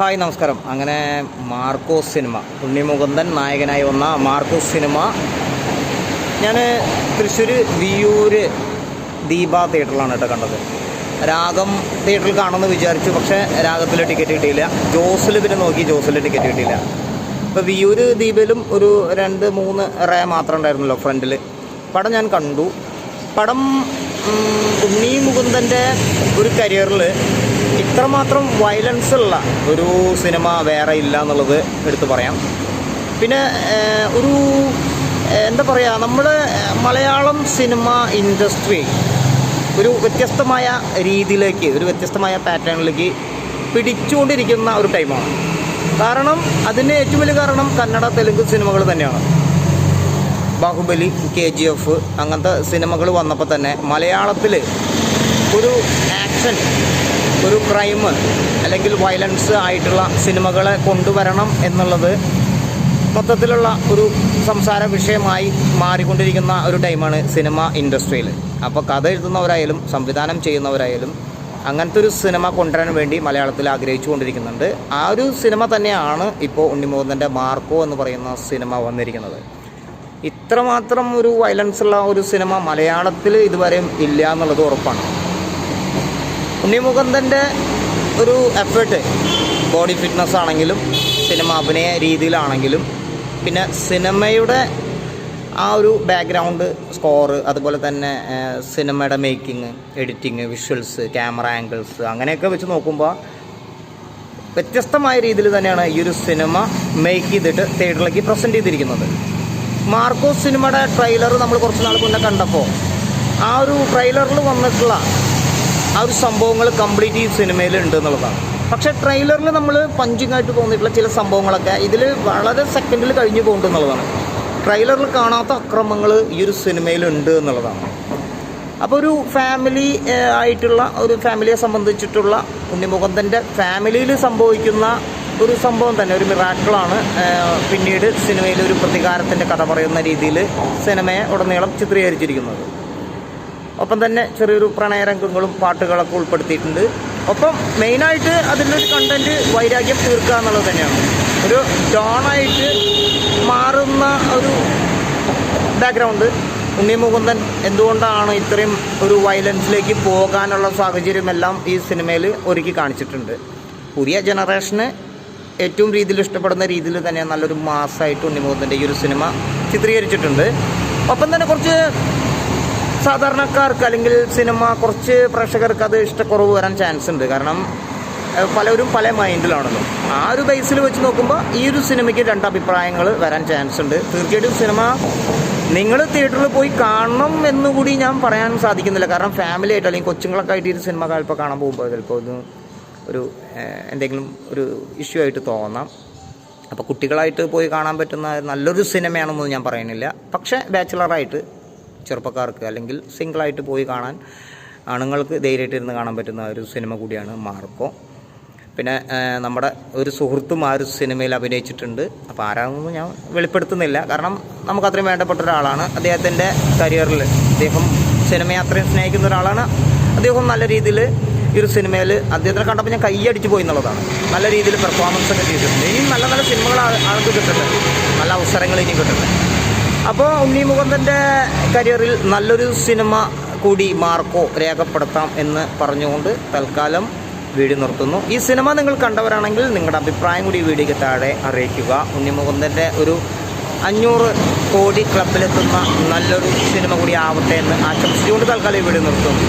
Hi നമസ്കാരം. അങ്ങനെ Markose cinema Unni Mukundan നായകനായി വന്ന മാർക്കോസ് സിനിമ. ഞാൻ തൃശ്ശൂർ വിയൂര് ദീപ തിയേറ്ററിലാണ് കേട്ടോ കണ്ടത്. രാഗം തിയേറ്ററിൽ കാണുമെന്ന് വിചാരിച്ചു പക്ഷേ രാഗത്തിൽ ടിക്കറ്റ് കിട്ടിയില്ല. ജോസിൽ പിന്നെ നോക്കി ജോസിൽ ടിക്കറ്റ് കിട്ടിയില്ല. അപ്പോൾ വിയൂര് ദീപയിലും ഒരു രണ്ട് മൂന്ന് റേ മാത്രം ഉണ്ടായിരുന്നല്ലോ ഫ്രണ്ടിൽ പടം ഞാൻ കണ്ടു. പടം ഉണ്ണി മുകുന്ദന്റെ ഒരു കരിയറിൽ ഇത്രമാത്രം വയലൻസ് ഉള്ള ഒരു സിനിമ വേറെ ഇല്ല എന്നുള്ളത് എടുത്തു പറയാം. പിന്നെ ഒരു എന്താ പറയുക നമ്മുടെ മലയാളം സിനിമ ഇൻഡസ്ട്രി ഒരു വ്യത്യസ്തമായ രീതിയിലേക്ക് ഒരു വ്യത്യസ്തമായ പാറ്റേണിലേക്ക് പിടിച്ചുകൊണ്ടിരിക്കുന്ന ഒരു ടൈമാണ് കാരണം അതിന്റെ ഏറ്റവും വലിയ കാരണം കന്നഡ തെലുങ്ക് സിനിമകൾ തന്നെയാണ്. ബാഹുബലി കെ ജി എഫ് അങ്ങനത്തെ സിനിമകൾ വന്നപ്പോൾ തന്നെ മലയാളത്തിൽ ഒരു ആക്ഷൻ ഒരു ക്രൈം അല്ലെങ്കിൽ വയലൻസ് ആയിട്ടുള്ള സിനിമകളെ കൊണ്ടുവരണം എന്നുള്ളത് മൊത്തത്തിലുള്ള ഒരു സംസാര വിഷയമായി മാറിക്കൊണ്ടിരിക്കുന്ന ഒരു ടൈമാണ് സിനിമ ഇൻഡസ്ട്രിയിൽ അപ്പോൾ കഥ എഴുതുന്നവരായാലും സംവിധാനം ചെയ്യുന്നവരായാലും അങ്ങനത്തെ ഒരു സിനിമ കൊണ്ടുവരാൻ വേണ്ടി മലയാളത്തിൽ ആഗ്രഹിച്ചു കൊണ്ടിരിക്കുന്നുണ്ട് ആ ഒരു സിനിമ തന്നെയാണ് ഇപ്പോൾ ഉണ്ണിമോഹന്റെ മാർക്കോ എന്ന് പറയുന്ന സിനിമ വന്നിരിക്കുന്നത്. ഇത്രമാത്രം ഒരു വയലൻസ് ഉള്ള ഒരു സിനിമ മലയാളത്തിൽ ഇതുവരെയും ഇല്ല എന്നുള്ളത് ഉറപ്പാണ്. ഉണ്ണിമുകുന്ദന്റെ ഒരു എഫേർട്ട് ബോഡി ഫിറ്റ്നസ് ആണെങ്കിലും സിനിമ അഭിനയ രീതിയിലാണെങ്കിലും പിന്നെ സിനിമയുടെ ആ ഒരു ബാക്ക്ഗ്രൗണ്ട് സ്കോറ് അതുപോലെ തന്നെ സിനിമയുടെ making editing visuals camera angles അങ്ങനെയൊക്കെ വെച്ച് നോക്കുമ്പോൾ വ്യത്യസ്തമായ രീതിയിൽ തന്നെയാണ് ഈ ഒരു സിനിമ മേക്ക് ചെയ്തിട്ട് തിയേറ്ററിലേക്ക് പ്രസന്റ് ചെയ്തിരിക്കുന്നത്. മാർക്കോസ് സിനിമയുടെ ട്രെയിലർ നമ്മൾ കുറച്ച് നാൾ മുന്നേ കണ്ടപ്പോൾ ആ ഒരു ട്രെയിലറിൽ വന്നിട്ടുള്ള ആ ഒരു സംഭവങ്ങൾ കംപ്ലീറ്റ് ഈ സിനിമയിൽ ഉണ്ട് എന്നുള്ളതാണ് പക്ഷേ ട്രെയിലറിൽ നമ്മൾ പഞ്ചിങ് ആയിട്ട് തോന്നിയിട്ടുള്ള ചില സംഭവങ്ങളൊക്കെ ഇതിൽ വളരെ സെക്കൻഡിൽ കഴിഞ്ഞു പോകുന്നുണ്ട് എന്നുള്ളതാണ് ട്രെയിലറിൽ കാണാത്ത അക്രമങ്ങൾ ഈ ഒരു സിനിമയിൽ ഉണ്ട് എന്നുള്ളതാണ്. അപ്പോൾ ഒരു ഫാമിലി ആയിട്ടുള്ള ഒരു ഫാമിലിയെ സംബന്ധിച്ചിട്ടുള്ള ഉണ്ണിമുഖന്തന്റെ ഫാമിലിയിൽ സംഭവിക്കുന്ന ഒരു സംഭവം തന്നെ ഒരു മിറാക്കിളാണ് പിന്നീട് സിനിമയിൽ ഒരു പ്രതികാരത്തിന്റെ കഥ പറയുന്ന രീതിയിൽ സിനിമയെ ഉടനീളം ചിത്രീകരിച്ചിരിക്കുന്നത്. ഒപ്പം തന്നെ ചെറിയൊരു പ്രണയരംഗങ്ങളും പാട്ടുകളൊക്കെ ഉൾപ്പെടുത്തിയിട്ടുണ്ട്. ഒപ്പം മെയിനായിട്ട് അതിന്റെ കണ്ടന്റ് വൈരാഗ്യം തീർക്കുക എന്നുള്ളത് തന്നെയാണ്. ഒരു ഡോണായിട്ട് മാറുന്ന ഒരു ബാക്ക്ഗ്രൗണ്ട് ഉണ്ണി മുകുന്ദൻ എന്തുകൊണ്ടാണ് ഇത്രയും ഒരു വയലൻസിലേക്ക് പോകാനുള്ള സാഹചര്യമെല്ലാം ഈ സിനിമയിൽ ഒരുക്കി കാണിച്ചിട്ടുണ്ട്. പുതിയ ജനറേഷന് ഏറ്റവും രീതിയിൽ ഇഷ്ടപ്പെടുന്ന രീതിയിൽ തന്നെ നല്ലൊരു മാസമായിട്ട് ഉണ്ണിമുകുന്ദന്റെ ഈ ഒരു സിനിമ ചിത്രീകരിച്ചിട്ടുണ്ട്. ഒപ്പം തന്നെ കുറച്ച് സാധാരണക്കാർക്ക് അല്ലെങ്കിൽ സിനിമ കുറച്ച് പ്രേക്ഷകർക്ക് അത് ഇഷ്ടക്കുറവ് വരാൻ ചാൻസ് ഉണ്ട്. കാരണം പലരും പല മൈൻഡിലാണല്ലോ. ആ ഒരു ബേസിൽ വെച്ച് നോക്കുമ്പോൾ ഈ ഒരു സിനിമയ്ക്ക് രണ്ട് അഭിപ്രായങ്ങൾ വരാൻ ചാൻസ് ഉണ്ട്. തീർച്ചയായിട്ടും സിനിമ നിങ്ങൾ തിയേറ്ററിൽ പോയി കാണണം എന്നുകൂടി ഞാൻ പറയാൻ സാധിക്കുന്നില്ല. കാരണം ഫാമിലി ആയിട്ട് അല്ലെങ്കിൽ കൊച്ചുങ്ങളൊക്കെ ആയിട്ട് ഈ സിനിമ ചിലപ്പോൾ കാണാൻ പോകുമ്പോൾ ചിലപ്പോൾ ഒന്ന് ഒരു എന്തെങ്കിലും ഒരു ഇഷ്യൂ ആയിട്ട് തോന്നാം. അപ്പോൾ കുട്ടികളായിട്ട് പോയി കാണാൻ പറ്റുന്ന നല്ലൊരു സിനിമയാണെന്നൊന്നും ഞാൻ പറയുന്നില്ല. പക്ഷേ ബാച്ചിലറായിട്ട് ചെറുപ്പക്കാർക്ക് അല്ലെങ്കിൽ സിംഗിളായിട്ട് പോയി കാണാൻ ആണുങ്ങൾക്ക് ധൈര്യമായിട്ട് ഇരുന്ന് കാണാൻ പറ്റുന്ന ഒരു സിനിമ കൂടിയാണ് മാർക്കോ. പിന്നെ നമ്മുടെ ഒരു സുഹൃത്തും ആ ഒരു സിനിമയിൽ അഭിനയിച്ചിട്ടുണ്ട്. അപ്പോൾ ആരാണെന്നൊന്നും ഞാൻ വെളിപ്പെടുത്തുന്നില്ല. കാരണം നമുക്ക് അത്രയും വേണ്ടപ്പെട്ട ഒരാളാണ്. അദ്ദേഹത്തിന്റെ കരിയറിൽ അദ്ദേഹം സിനിമയെ അത്രയും സ്നേഹിക്കുന്ന ഒരാളാണ്. അദ്ദേഹം നല്ല രീതിയിൽ ഈ ഒരു സിനിമയിൽ അദ്ദേഹത്തിനെ കണ്ടപ്പോൾ ഞാൻ കൈയടിച്ച് പോയി എന്നുള്ളതാണ്. നല്ല രീതിയിൽ പെർഫോമൻസ് ഒക്കെ ചെയ്തിട്ടുണ്ട്. ഇനിയും നല്ല നല്ല സിനിമകൾ ആൾക്ക് കിട്ടുന്നുണ്ട്. നല്ല അവസരങ്ങൾ ഇനി കിട്ടുന്നുണ്ട്. അപ്പോൾ ഉണ്ണി മുകുന്ദന്റെ കരിയറിൽ നല്ലൊരു സിനിമ കൂടി മാർക്കോ രേഖപ്പെടുത്താം എന്ന് പറഞ്ഞുകൊണ്ട് തൽക്കാലം വീഡിയോ നിർത്തുന്നു. ഈ സിനിമ നിങ്ങൾ കണ്ടവരാണെങ്കിൽ നിങ്ങളുടെ അഭിപ്രായം കൂടി വീഡിയോയ്ക്ക് താഴെ അറിയിക്കുക. ഉണ്ണി മുകുന്ദന്റെ ഒരു അഞ്ഞൂറ് കോടി ക്ലബിലെത്തുന്ന നല്ലൊരു സിനിമ കൂടി ആവട്ടെ എന്ന് ആശംസിച്ചുകൊണ്ട് തൽക്കാലം വീഡിയോ നിർത്തുന്നു.